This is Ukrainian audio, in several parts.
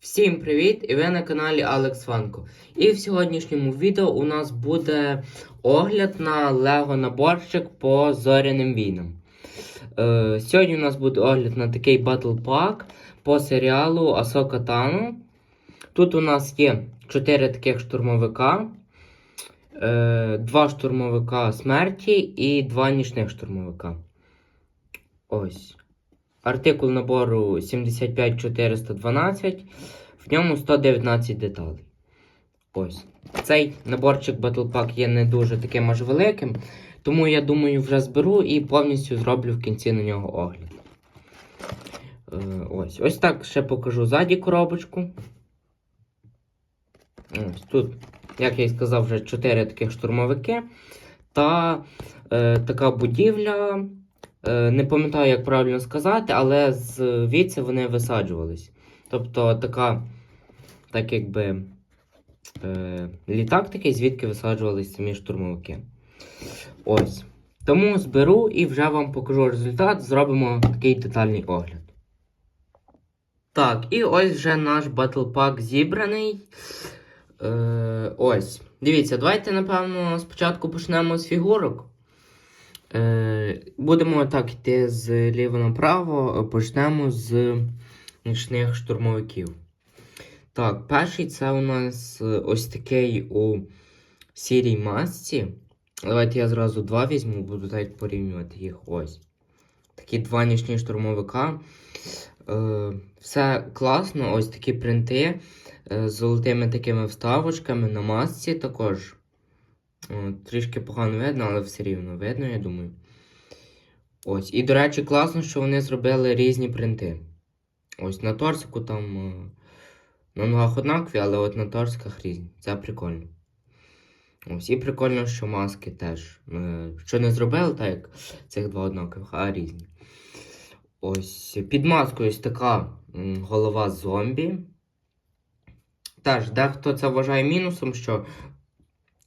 Всім привіт! І ви на каналі Алекс Фанко. І в сьогоднішньому відео у нас буде огляд на Лего наборчик по зоряним війнам. Е, сьогодні у нас буде огляд на такий Battle Pack по серіалу Асока Тану. Тут у нас є 4 таких штурмовика, е, 2 штурмовика смерті і 2 нічних штурмовика. Ось. Артикул набору 75412, в ньому 119 деталей. Ось. Цей наборчик Battle Pack є не дуже таким аж великим, тому я думаю, вже зберу і повністю зроблю в кінці на нього огляд. Е, ось. Ось так ще покажу ззаді коробочку. Ось тут, як я і сказав, вже 4 таких штурмовики. Та е, така будівля. Е, Не пам'ятаю, як правильно сказати, але звідси вони висаджувались. Тобто така, так якби е, літак такий, звідки висаджувались самі штурмовики. Ось. Тому зберу і вже вам покажу результат. Зробимо такий детальний огляд. Так, і ось вже наш Pack зібраний. Е, ось. Дивіться, давайте, напевно, спочатку почнемо з фігурок. Е, будемо так йти з ліво направо, почнемо з нічних штурмовиків. Так, перший це у нас е, ось такий у сірій масці. Давайте я зразу два візьму, буду так порівнювати їх. Ось. Такі два нічні штурмовика. Е, все класно, ось такі принти е, з золотими такими вставочками на масці також. Трішки погано видно, але все рівно видно, я думаю. Ось. І, до речі, класно, що вони зробили різні принти. Ось на торсику там е, на ногах однакові, але от на торсиках різні. Це прикольно. Ось. І прикольно, що маски теж. е, Що не зробили, так як цих два однакових, а різні. Ось. Під маскою ось така голова зомбі. Теж, дехто це вважає мінусом, що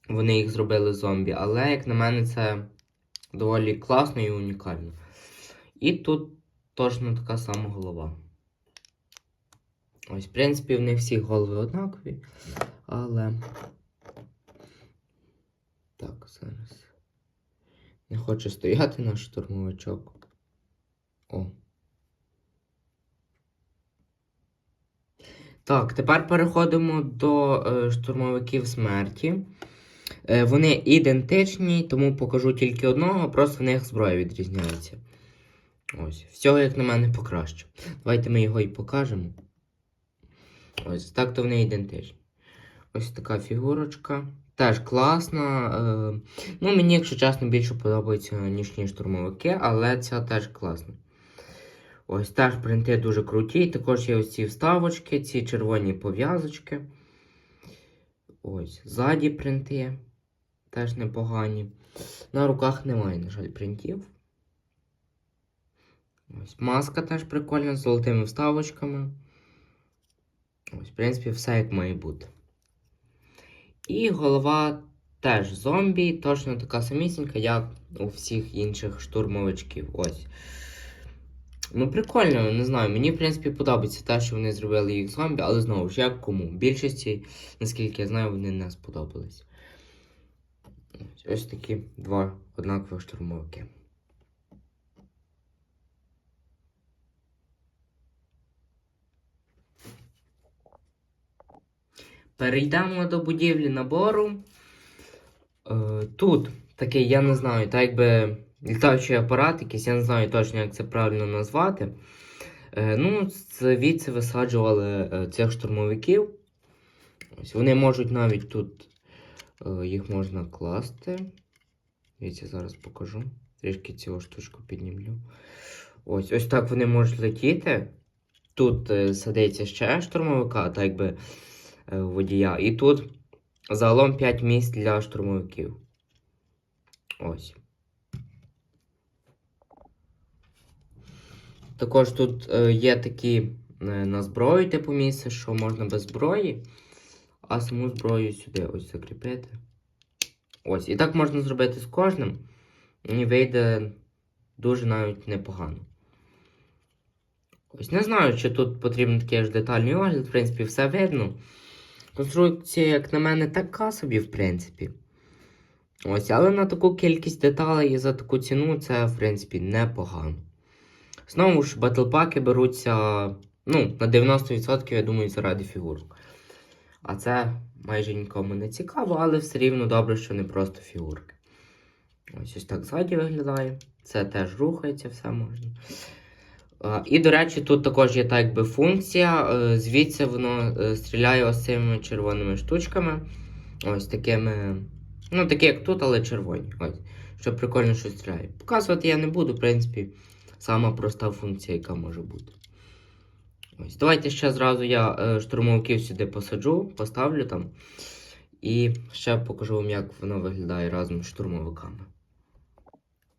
вони їх зробили зомбі, але, як на мене, це доволі класно і унікально. І тут точно така сама голова. Ось, в принципі, в них всі голови однакові, але. Так, зараз. Не хоче стояти наш штурмовичок. О. Так, тепер переходимо до е, штурмовиків смерті. Е, вони ідентичні, тому покажу тільки одного, просто в них зброя відрізняється. Ось, всього, як на мене, покраще. Давайте ми його і покажемо. Ось, так то вони ідентичні. Ось така фігурочка. Теж класна. Е, ну, мені, якщо чесно, більше подобаються нічні штурмовики, але ця теж класна. Ось теж принти дуже круті. Також є ось ці вставочки, ці червоні пов'язочки. Ось, ззаді принти. Теж непогані. На руках немає, на жаль, принтів. Ось маска теж прикольна з золотими вставочками. Ось, в принципі, все як має бути. І голова теж зомбі, точно така самісінька, як у всіх інших штурмовичків. Ось. Ну, прикольно, не знаю. Мені, в принципі, подобається те, що вони зробили їх зомбі, але знову ж як кому. Більшості, наскільки я знаю, вони не сподобались. Ось, такі два однакових штурмовики. Перейдемо до будівлі набору. Е, тут такий, я не знаю, так якби літаючий апарат, якийсь, я не знаю точно, як це правильно назвати. Е, ну, звідси висаджували е, цих штурмовиків. Ось Вони можуть навіть тут їх можна класти. Дивіться, зараз покажу. Трішки цю штучку піднімлю. Ось ось так вони можуть летіти. Тут е, садиться ще штурмовика, так якби е, водія. І тут загалом 5 місць для штурмовиків. Ось. Також тут е, є такі е, на зброю типу місця, що можна без зброї, а саму зброю сюди ось закріпити. Ось. І так можна зробити з кожним. І вийде дуже навіть непогано. Ось не знаю, чи тут потрібен такий аж детальний огляд, в принципі, все видно. Конструкція, як на мене, така собі, в принципі. Ось, але на таку кількість деталей і за таку ціну це, в принципі, непогано. Знову ж, батлпаки беруться, ну, на 90%, я думаю, заради фігурок. А це майже нікому не цікаво, але все рівно добре, що не просто фігурки. Ось ось так ззаді виглядає. Це теж рухається, все можна. І, до речі, тут також є так якби функція. е, Звідси воно е, стріляє ось цими червоними штучками. Ось такими. Ну, такі як тут, але червоні. Ось. Що прикольно, що стріляє. Показувати я не буду, в принципі, сама проста функція, яка може бути. Ось. Давайте ще зразу я е, штурмовиків сюди посаджу, поставлю там. І ще покажу вам, як воно виглядає разом з штурмовиками.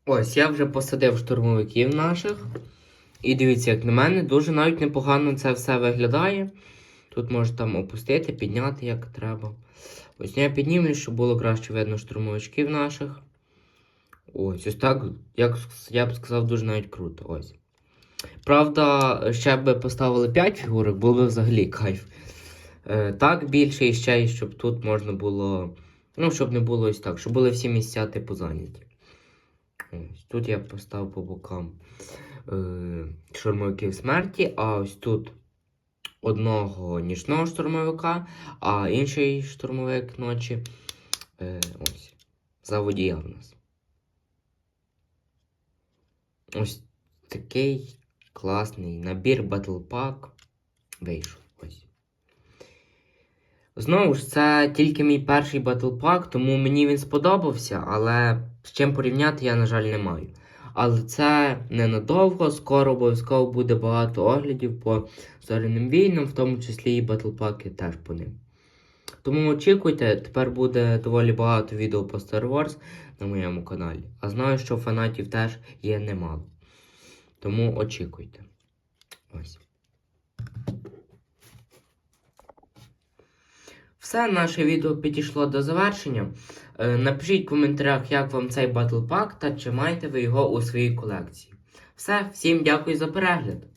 Ось, я вже посадив штурмовиків наших. І дивіться, як на мене, дуже навіть непогано це все виглядає. Тут можна там опустити, підняти як треба. Ось я піднімлю, щоб було краще видно штурмовичків наших. Ось, ось так, як я б сказав, дуже навіть круто. Ось. Правда, ще б поставили 5 фігурок, було б взагалі кайф. Е, так більше і ще, щоб тут можна було. Ну, щоб не було ось так, щоб були всі місця типу зайняті. Ось, тут я поставив по бокам е, штурмовиків смерті, а ось тут одного нічного штурмовика, а інший штурмовик ночі. Е, ось. За водія в нас. Ось такий класний набір Battle Pack вийшов. Ось. Знову ж, це тільки мій перший Battle Pack, тому мені він сподобався, але з чим порівняти я, на жаль, не маю. Але це ненадовго, скоро обов'язково буде багато оглядів по зоряним війнам, в тому числі і батлпаки теж по ним. Тому очікуйте, тепер буде доволі багато відео по Star Wars на моєму каналі. А знаю, що фанатів теж є немало. Тому очікуйте. Ось. Все, наше відео підійшло до завершення. Е, Напишіть в коментарях, як вам цей батлпак та чи маєте ви його у своїй колекції. Все, всім дякую за перегляд.